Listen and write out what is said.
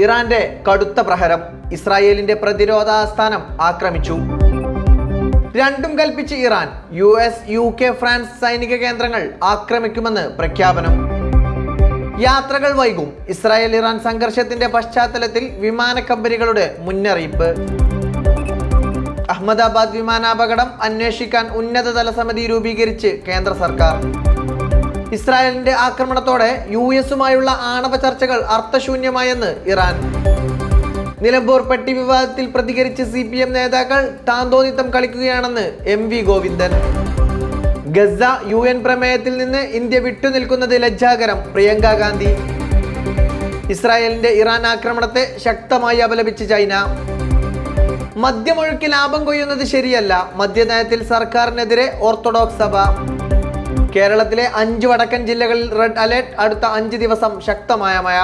ഇറാന്റെ കടുത്ത പ്രഹരം ഇസ്രായേലിന്റെ പ്രതിരോധ ആസ്ഥാനം ആക്രമിച്ചു. രണ്ടും കൽപ്പിച്ച് Iran U S U K France സൈനിക കേന്ദ്രങ്ങൾ ആക്രമിക്കുമെന്ന് പ്രഖ്യാപനം. യാത്രകൾ വൈകും. ഇസ്രായേൽ ഇറാൻ സംഘർഷത്തിന്റെ പശ്ചാത്തലത്തിൽ വിമാന കമ്പനികളുടെ മുന്നറിയിപ്പ്. അഹമ്മദാബാദ് വിമാനാപകടം അന്വേഷിക്കാൻ ഉന്നതതല സമിതി രൂപീകരിച്ച് കേന്ദ്ര സർക്കാർ. ഇസ്രായേലിന്റെ ആക്രമണത്തോടെ യു എസുമായുള്ള ആണവ ചർച്ചകൾ അർത്ഥശൂന്യമായെന്ന് ഇറാൻ. നിലമ്പൂർ പെട്ടി വിവാദത്തിൽ പ്രതികരിച്ച് സി പി എം നേതാക്കൾ താന്തോന്നിത്തം കളിക്കുകയാണെന്ന് M V Govindan. Gaza UN N പ്രമേയത്തിൽ നിന്ന് ഇന്ത്യ വിട്ടുനിൽക്കുന്നത് ലജ്ജാകരം പ്രിയങ്ക ഗാന്ധി. ഇസ്രായേലിന്റെ ഇറാൻ ആക്രമണത്തെ ശക്തമായി അപലപിച്ച് ചൈന. മദ്യമൊഴുക്കി ലാഭം കൊയ്യുന്നത് ശരിയല്ല മദ്യനയത്തിൽ സർക്കാരിനെതിരെ ഓർത്തഡോക്സ് സഭ. കേരളത്തിലെ അഞ്ച് വടക്കൻ ജില്ലകളിൽ റെഡ് അലേർട്ട്. അടുത്ത അഞ്ച് ദിവസം ശക്തമായ മഴ.